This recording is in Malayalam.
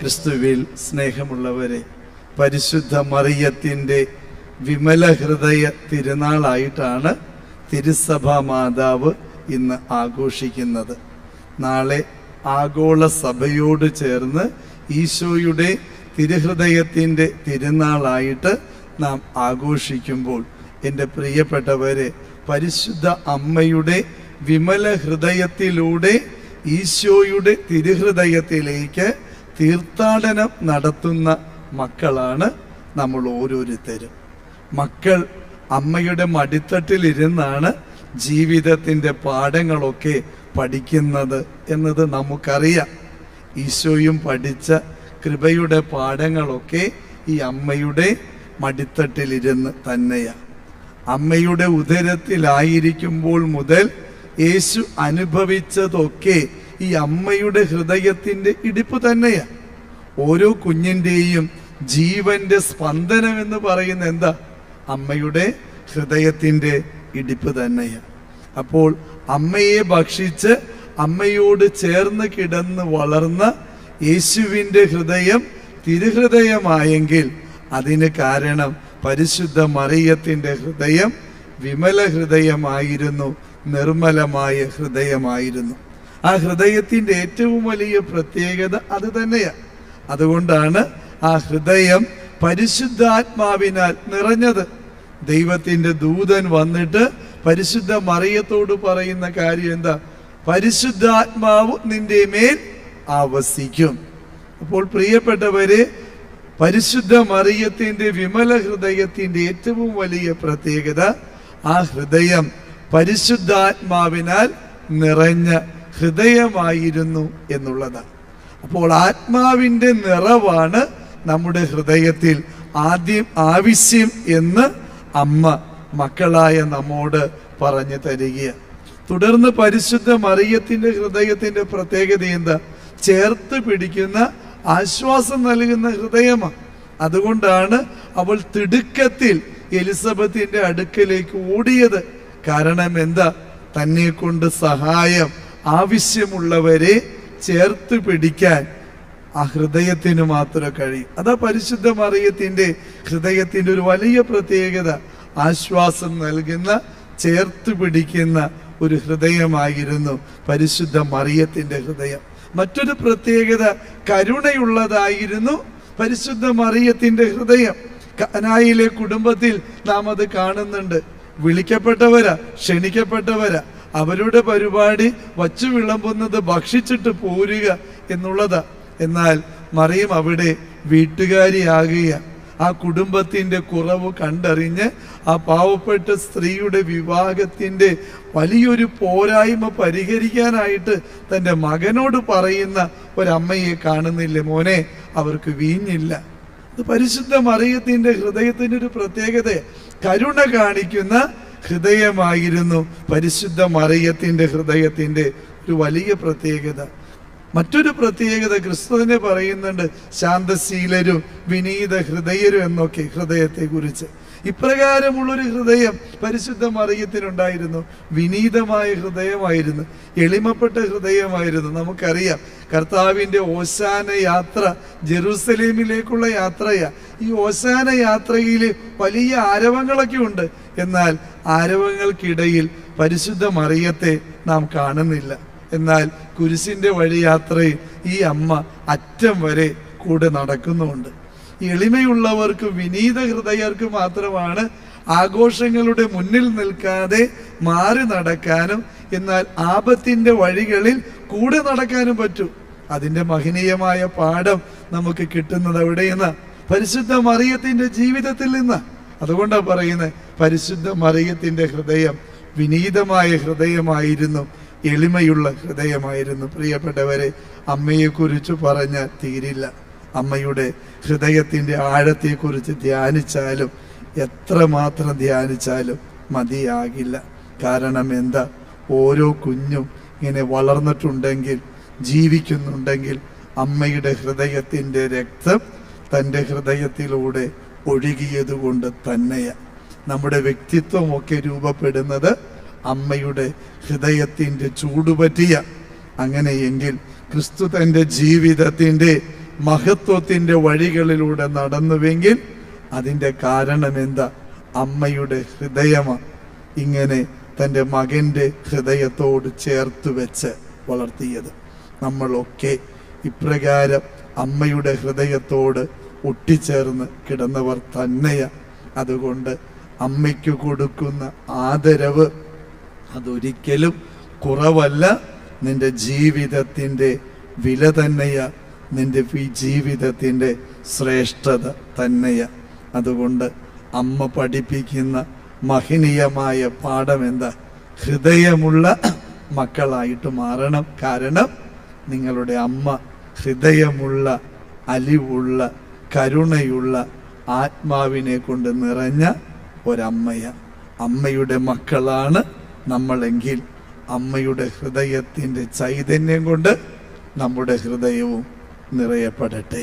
ക്രിസ്തുവിൽ സ്നേഹമുള്ളവരെ പരിശുദ്ധ മറിയത്തിന്റെ വിമല ഹൃദയ തിരുനാളായിട്ടാണ് തിരുസഭാ മാതാവ് ഇന്ന് ആഘോഷിക്കുന്നത്. നാളെ ആഗോള സഭയോട് ചേർന്ന് ഈശോയുടെ തിരുഹൃദയത്തിന്റെ തിരുനാളായിട്ട് നാം ആഘോഷിക്കുമ്പോൾ എന്റെ പ്രിയപ്പെട്ടവരെ പരിശുദ്ധ അമ്മയുടെ വിമല ഹൃദയത്തിലൂടെ ഈശോയുടെ തിരുഹൃദയത്തിലേക്ക് തീർത്ഥാടനം നടത്തുന്ന മക്കളാണ് നമ്മൾ ഓരോരുത്തരും. മക്കൾ അമ്മയുടെ മടിത്തട്ടിലിരുന്നാണ് ജീവിതത്തിന്റെ പാഠങ്ങളൊക്കെ പഠിക്കുന്നത് എന്നത് നമുക്കറിയാം. ഈശോയും പഠിച്ച കൃപയുടെ പാഠങ്ങളൊക്കെ ഈ അമ്മയുടെ മടിത്തട്ടിലിരുന്ന് തന്നെയാണ് അമ്മയുടെ ഉദരത്തിലായിരിക്കുമ്പോൾ മുതൽ യേശു അനുഭവിച്ചതൊക്കെ ഈ അമ്മയുടെ ഹൃദയത്തിന്റെ ഇടിപ്പ് തന്നെയാ. ഓരോ കുഞ്ഞിന്റെയും ജീവന്റെ സ്പന്ദനം എന്ന് പറയുന്ന എന്താ? അമ്മയുടെ ഹൃദയത്തിന്റെ ഇടിപ്പ് തന്നെയാ. അപ്പോൾ അമ്മയെ ഭക്ഷിച്ച് അമ്മയോട് ചേർന്ന് കിടന്ന് വളർന്ന യേശുവിന്റെ ഹൃദയം തിരുഹൃദയമായെങ്കിൽ അതിന് കാരണം പരിശുദ്ധ മറിയത്തിന്റെ ഹൃദയം വിമല ഹൃദയമായിരുന്നു നിർമ്മലമായ ഹൃദയമായിരുന്നു. ആ ഹൃദയത്തിന്റെ ഏറ്റവും വലിയ പ്രത്യേകത അത് തന്നെയാണ് അതുകൊണ്ടാണ് ആ ഹൃദയം പരിശുദ്ധാത്മാവിനാൽ നിറഞ്ഞത്. ദൈവത്തിന്റെ ദൂതൻ വന്നിട്ട് പരിശുദ്ധ മറിയത്തോട് പറയുന്ന കാര്യം എന്താ? പരിശുദ്ധാത്മാവ് നിന്റെ മേൽ ആവസിക്കും. അപ്പോൾ പ്രിയപ്പെട്ടവരെ പരിശുദ്ധ മറിയത്തിന്റെ വിമല ഹൃദയത്തിന്റെ ഏറ്റവും വലിയ പ്രത്യേകത ആ ഹൃദയം പരിശുദ്ധാത്മാവിനാൽ നിറഞ്ഞ ഹൃദയമായിരുന്നു എന്നുള്ളതാണ് അപ്പോൾ ആത്മാവിന്റെ നിറവാണ് നമ്മുടെ ഹൃദയത്തിൽ ആദ്യം ആവശ്യം എന്ന് അമ്മ മക്കളായ നമ്മോട് പറഞ്ഞു തരികയാണ്. തുടർന്ന് പരിശുദ്ധ മറിയത്തിന്റെ ഹൃദയത്തിന്റെ പ്രത്യേകത എന്താ? ചേർത്ത് പിടിക്കുന്ന ആശ്വാസം നൽകുന്ന ഹൃദയമാണ്. അതുകൊണ്ടാണ് അവൾ തിടുക്കത്തിൽ എലിസബത്തിന്റെ അടുക്കലേക്ക് ഓടിയത്. കാരണം എന്താ? തന്നെ കൊണ്ട് സഹായം ആവശ്യമുള്ളവരെ ചേർത്ത് പിടിക്കാൻ ആ ഹൃദയത്തിന് മാത്രമേ കഴിയും. അതാ പരിശുദ്ധ മറിയത്തിന്റെ ഹൃദയത്തിന്റെ ഒരു വലിയ പ്രത്യേകത. ആശ്വാസം നൽകുന്ന ചേർത്ത് പിടിക്കുന്ന ഒരു ഹൃദയമായിരുന്നു പരിശുദ്ധ മറിയത്തിന്റെ ഹൃദയം. മറ്റൊരു പ്രത്യേകത കരുണയുള്ളതായിരുന്നു പരിശുദ്ധ മറിയത്തിന്റെ ഹൃദയം. കനായിലെ കുടുംബത്തിൽ നാം അത് കാണുന്നുണ്ട്. വിളിക്കപ്പെട്ടവരാ ക്ഷണിക്കപ്പെട്ടവരാ അവരുടെ പരിപാടി വച്ചു വിളമ്പുന്നത് ഭക്ഷിച്ചിട്ട് പോരുക എന്നുള്ളതാ. എന്നാൽ മറിയം അവിടെ വീട്ടുകാരിയാകുക ആ കുടുംബത്തിന്റെ കുറവ് കണ്ടറിഞ്ഞ് ആ പാവപ്പെട്ട സ്ത്രീയുടെ വിവാഹത്തിന്റെ വലിയൊരു പോരായ്മ പരിഹരിക്കാനായിട്ട് തന്റെ മകനോട് പറയുന്ന ഒരമ്മയെ കാണുന്നില്ല മോനെ? അവർക്ക് വീഞ്ഞില്ല. അത് പരിശുദ്ധ മറിയത്തിന്റെ ഹൃദയത്തിന്റെ ഒരു പ്രത്യേകത കരുണ കാണിക്കുന്ന ഹൃദയമായിരുന്നു പരിശുദ്ധ മറിയത്തിന്റെ ഹൃദയത്തിന്റെ ഒരു വലിയ പ്രത്യേകത. മറ്റൊരു പ്രത്യേകത ക്രിസ്തുവിനെ പറയുന്നുണ്ട് ശാന്തശീലരും വിനീത ഹൃദയരും എന്നൊക്കെ ഹൃദയത്തെ കുറിച്ച് ഇപ്രകാരമുള്ളൊരു ഹൃദയം പരിശുദ്ധ മറിയത്തിനുണ്ടായിരുന്നു. വിനീതമായ ഹൃദയമായിരുന്നു. എളിമപ്പെട്ട ഹൃദയമായിരുന്നു. നമുക്കറിയാം കർത്താവിന്റെ ഓശാന യാത്ര ജെറൂസലേമിലേക്കുള്ള യാത്രയാണ് ഈ ഓശാന യാത്രയിൽ വലിയ ആരവങ്ങളൊക്കെ ഉണ്ട്. എന്നാൽ ആരവങ്ങൾക്കിടയിൽ പരിശുദ്ധ മറിയത്തെ നാം കാണുന്നില്ല. എന്നാൽ കുരിശിന്റെ വഴിയാത്രയിൽ ഈ അമ്മ അറ്റം വരെ കൂടെ നടക്കുന്നുമുണ്ട് എളിമയുള്ളവർക്ക് വിനീത ഹൃദയർക്ക് മാത്രമാണ് ആഘോഷങ്ങളുടെ മുന്നിൽ നിൽക്കാതെ മാറി നടക്കാനും എന്നാൽ ആപത്തിന്റെ വഴികളിൽ കൂടെ നടക്കാനും പറ്റും. അതിന്റെ മഹനീയമായ പാഠം നമുക്ക് കിട്ടുന്നത് എവിടെയെന്ന്? പരിശുദ്ധ മറിയത്തിന്റെ ജീവിതത്തിൽ നിന്ന്. അതുകൊണ്ടാണ് പറയുന്നത് പരിശുദ്ധ മറിയത്തിന്റെ ഹൃദയം വിനീതമായ ഹൃദയമായിരുന്നു എളിമയുള്ള ഹൃദയമായിരുന്നു. പ്രിയപ്പെട്ടവരെ അമ്മയെക്കുറിച്ച് പറഞ്ഞാൽ തീരില്ല. അമ്മയുടെ ഹൃദയത്തിന്റെ ആഴത്തെക്കുറിച്ച് ധ്യാനിച്ചാലും എത്രമാത്രം ധ്യാനിച്ചാലും മതിയാകില്ല. കാരണം എന്താ? ഓരോ കുഞ്ഞും ഇങ്ങനെ വളർന്നിട്ടുണ്ടെങ്കിൽ ജീവിക്കുന്നുണ്ടെങ്കിൽ അമ്മയുടെ ഹൃദയത്തിന്റെ രക്തം തന്റെ ഹൃദയത്തിലൂടെ ഒഴുകിയതുകൊണ്ട് തന്നെയാണ് നമ്മുടെ വ്യക്തിത്വമൊക്കെ രൂപപ്പെടുന്നത് അമ്മയുടെ ഹൃദയത്തിന്റെ ചൂടുപറ്റിയ. അങ്ങനെയെങ്കിൽ ക്രിസ്തു തന്റെ ജീവിതത്തിന്റെ മഹത്വത്തിന്റെ വഴികളിലൂടെ നടന്നുവെങ്കിൽ അതിന്റെ കാരണം എന്താ? അമ്മയുടെ ഹൃദയമാണ് ഇങ്ങനെ തന്റെ മകന്റെ ഹൃദയത്തോട് ചേർത്ത് വെച്ച് വളർത്തിയത്. നമ്മളൊക്കെ ഇപ്രകാരം അമ്മയുടെ ഹൃദയത്തോട് ഒട്ടിച്ചേർന്ന് കിടന്നവർ തന്നെയാണ് അതുകൊണ്ട് അമ്മയ്ക്ക് കൊടുക്കുന്ന ആദരവ് അതൊരിക്കലും കുറവല്ല. നിന്റെ ജീവിതത്തിന്റെ വില തന്നെയാ. നിന്റെ ഈ ജീവിതത്തിന്റെ ശ്രേഷ്ഠത തന്നെയാണ് അതുകൊണ്ട് അമ്മ പഠിപ്പിക്കുന്ന മഹനീയമായ പാഠം എന്താ ഹൃദയമുള്ള മക്കളായിട്ട് മാറണം. കാരണം നിങ്ങളുടെ അമ്മ ഹൃദയമുള്ള അലിവുള്ള കരുണയുള്ള ആത്മാവിനെ കൊണ്ട് നിറഞ്ഞ ഒരമ്മയ. അമ്മയുടെ മക്കളാണ് നമ്മളെങ്കിൽ അമ്മയുടെ ഹൃദയത്തിന്റെ ചൈതന്യം കൊണ്ട് നമ്മുടെ ഹൃദയവും നിറയപ്പെടട്ടെ.